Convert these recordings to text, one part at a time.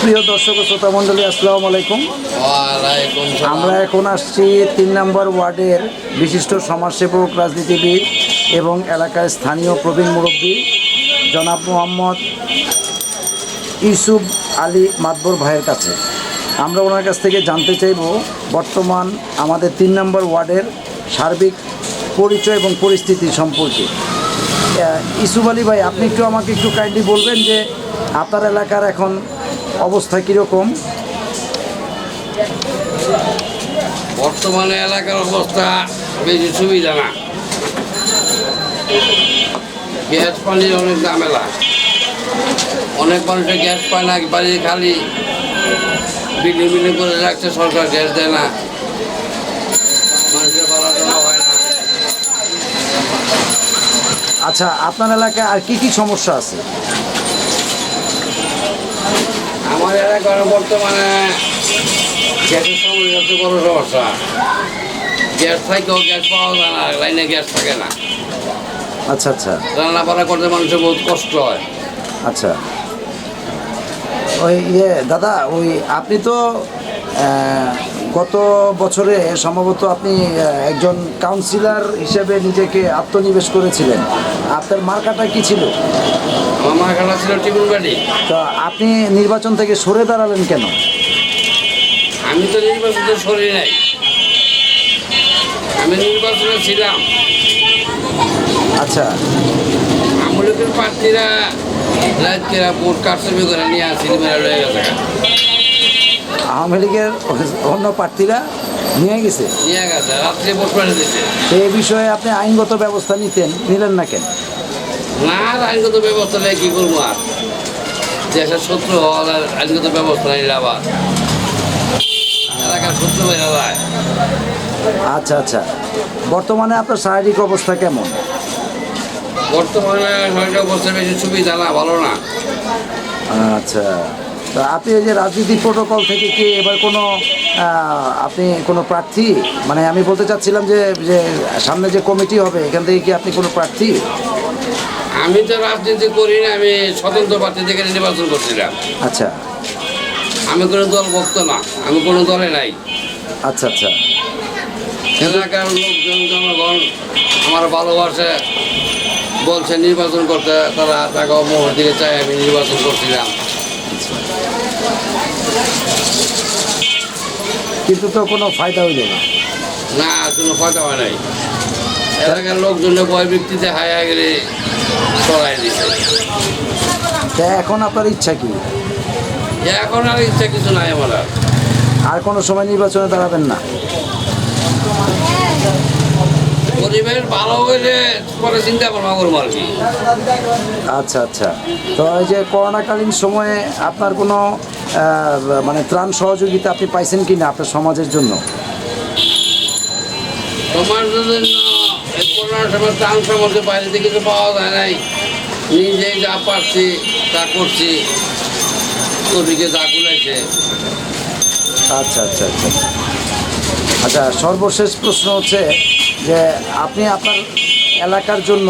সুপ্রিয় দর্শক ও শ্রোতা মণ্ডলী আসসালামু আলাইকুম। আমরা এখন আসছি তিন নম্বর ওয়ার্ডের বিশিষ্ট সমাজসেবক রাজনীতিবিদ এবং এলাকার স্থানীয় প্রবীণ মুরব্বী জনাব মোহাম্মদ ইউসুফ আলী মাতবর ভাইয়ের কাছে। আমরা ওনার কাছ থেকে জানতে চাইব বর্তমান আমাদের তিন নম্বর ওয়ার্ডের সার্বিক পরিচয় এবং পরিস্থিতি সম্পর্কে। আহ, ইউসুফ আলী ভাই আপনি একটু আমাকে একটু কাইন্ডলি বলবেন যে আপনার এলাকার এখন অবস্থা কীরকম? বর্তমানে এলাকার অবস্থা বেশি সুবিধা না। গ্যাস পানির অনেক ঝামেলা। অনেক মানুষের গ্যাস পায় না বাড়ি খালি বিল্ডিং বিল্ডিং করে রাখছে সরকার গ্যাস দেয় না। মানুষের টাড়া হয় না। আচ্ছা আপনার এলাকায় আর কি কি সমস্যা আছে? আমার এলাকার বর্তমানে গ্যাসের সমস্যা হচ্ছে বড় সমস্যা। গ্যাস থাকেও গ্যাস পাওয়া যায় না লাইনে গ্যাস থাকে না। আচ্ছা আচ্ছা। রান্না বান্না করতে মানুষের বহুত কষ্ট হয়। আচ্ছা। ওই ইয়ে দাদা ওই আপনি তো গত বছরে সম্ভবত আপনি একজন কাউন্সিলর হিসেবে নিজেকে আত্মনিবেশ করেছিলেন। আপনার মার্কাটা কি ছিল? ছিল তো আপনি নির্বাচন থেকে সরে দাঁড়ালেন কেন? আমি তো নির্বাচনে সরি নাই। আমি নির্বাচনে ছিলাম। আচ্ছা। আমলিকের প্রার্থীরা রাজকেরা ভোট কারচুপি করে নিয়ে আসছিল মেরা লয়ে গেছে। আওয়ামী লীগের অন্য প্রার্থীরা নিয়ে গেছে। এই বিষয়ে আপনি আইনগত ব্যবস্থা নিতেন নিলেন না কেন? না আইনগত ব্যবস্থা নেই কি করব আর? দেশের শত্রু হওয়ার আইনগত ব্যবস্থা নিলে আবার। এলাকার শত্রু হয়ে যায়। আচ্ছা আচ্ছা। বর্তমানে আপনার শারীরিক অবস্থা কেমন? বর্তমানে শারীরিক অবস্থা বেশি সুবিধা না ভালো না। আচ্ছা। তা আপনি এই যে রাজনীতি প্রোটোকল থেকে কি এবার কোনো আপনি কোনো প্রার্থী? মানে আমি বলতে চাচ্ছিলাম যে যে সামনে যে কমিটি হবে এখান থেকে কি আপনি কোনো প্রার্থী? আমি তো রাজনীতি করি না আমি স্বতন্ত্র প্রার্থী থেকে নির্বাচন করছিলাম। আচ্ছা। আমি কোনো দল ভক্ত না আমি কোনো দলে নাই। আচ্ছা আচ্ছা। এলাকার লোকজন জনগণ আমার ভালোবাসে বলছে নির্বাচন করতে তারা টাকা মোহর দিকে চাই আমি নির্বাচন করছিলাম। কিন্তু তো কোনো ফায়দা হইল না। না কোনো কথা হয় নাই। এলাকার লোকজনের ভয় ব্যক্তিতে হায়া গেলে সরাই দিছে। তা এখন আপনার ইচ্ছা কি? এখন আর ইচ্ছা কিছু নাই আমার। আর কোনো সময় নির্বাচনে দাঁড়াবেন না? পরিবেশ ভালো হইলে পরে চিন্তা ভাবনা করব আর কি। আচ্ছা আচ্ছা। তো এই যে করোনাকালীন সময়ে আপনার কোনো মানে ত্রাণ সহযোগিতা আপনি পাইছেন কি না আপনার সমাজের জন্য? জন্য এই করোনার সময় ত্রাণ বাইরে থেকে কিছু পাওয়া যায় নাই। নিজেই যা পারছি তা করছি। যা কুলাইছে আচ্ছা আচ্ছা আচ্ছা। আচ্ছা সর্বশেষ প্রশ্ন হচ্ছে যে আপনি আপনার এলাকার জন্য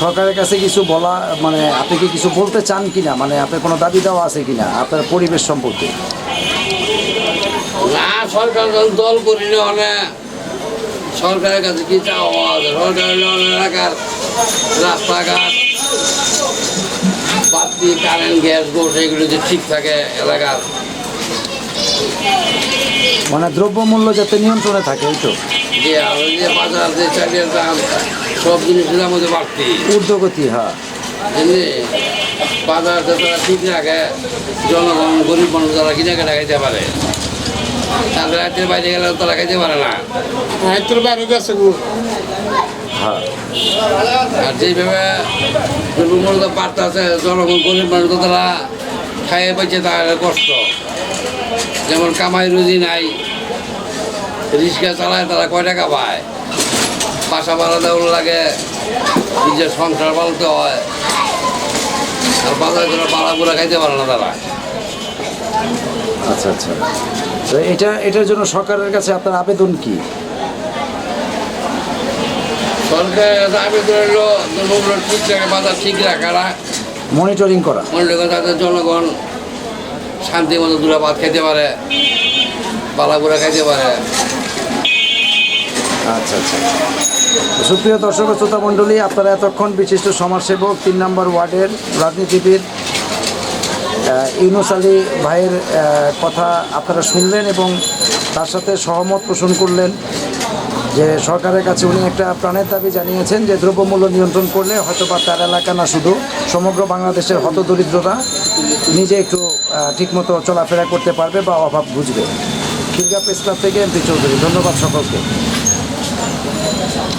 সরকারের কাছে কিছু বলা মানে আপনি কি কিছু বলতে চান কি না মানে আপনার কোনো দাবি দেওয়া আছে কি না আপনার পরিবেশ সম্পর্কে। না, সরকার দল করিলে অনেক সরকারের কাছে কি চাওয়া সরকারের এলাকার রাস্তাঘাট বাতি কারেন্ট গ্যাস গোস, এগুলো যে ঠিক থাকে এলাকার। মানে দ্রব্যমূল্য যাতে নিয়ন্ত্রণে থাকে এই তো। যে আর যে বাজার যে চালের দাম সব জিনিসের দাম হচ্ছে বাড়তি। ঊর্ধ্বগতি হ্যাঁ। বাজার ঠিক রাখে জনগণ গরিব মানুষ তারা কিনে কেনা খাইতে পারে। তাদের রাতের বাইরে গেলে তারা খাইতে পারে না। রাত্রে বাইরে গেছে হ্যাঁ। আর যেভাবে দ্রব্যমূল্য বাড়তে আছে জনগণ গরিব মানুষ তারা খাইয়ে পাইছে তার কষ্ট। যেমন কামাই রুজি নাই রিক্সা চালায় তারা কয় টাকা পায়? বাসা ভাড়া দেওয়ার লাগে নিজের সংসার পালতে হয়। আর বাজার করে পাড়া পুরা খাইতে পারে না তারা। আচ্ছা আচ্ছা। তো এটা এটার জন্য সরকারের কাছে আপনার আবেদন কি? সরকারের কাছে আবেদন হলো দ্রব্যমূল্য ঠিক রাখে বাজার ঠিক মনিটরিং করা। মনে তাদের জনগণ শান্তি মতো দূরে ভাত খাইতে পারে পালাগুড়া খাইতে পারে। আচ্ছা আচ্ছা সুপ্রিয় দর্শক শ্রোতা মণ্ডলী, আপনারা এতক্ষণ বিশিষ্ট সমাজসেবক, তিন নম্বর ওয়ার্ডের রাজনীতিবিদ ইউনুস আলী ভাইয়ের কথা আপনারা শুনলেন এবং তার সাথে সহমত পোষণ করলেন যে সরকারের কাছে উনি একটা প্রাণের দাবি জানিয়েছেন যে দ্রব্যমূল্য নিয়ন্ত্রণ করলে হয়তো বা তার এলাকা না শুধু সমগ্র বাংলাদেশের হতদরিদ্রতা নিজে একটু ঠিকমতো চলাফেরা করতে পারবে বা অভাব বুঝবে। খিলগা প্রেস ক্লাব থেকে এমপি চৌধুরী, ধন্যবাদ সকলকে।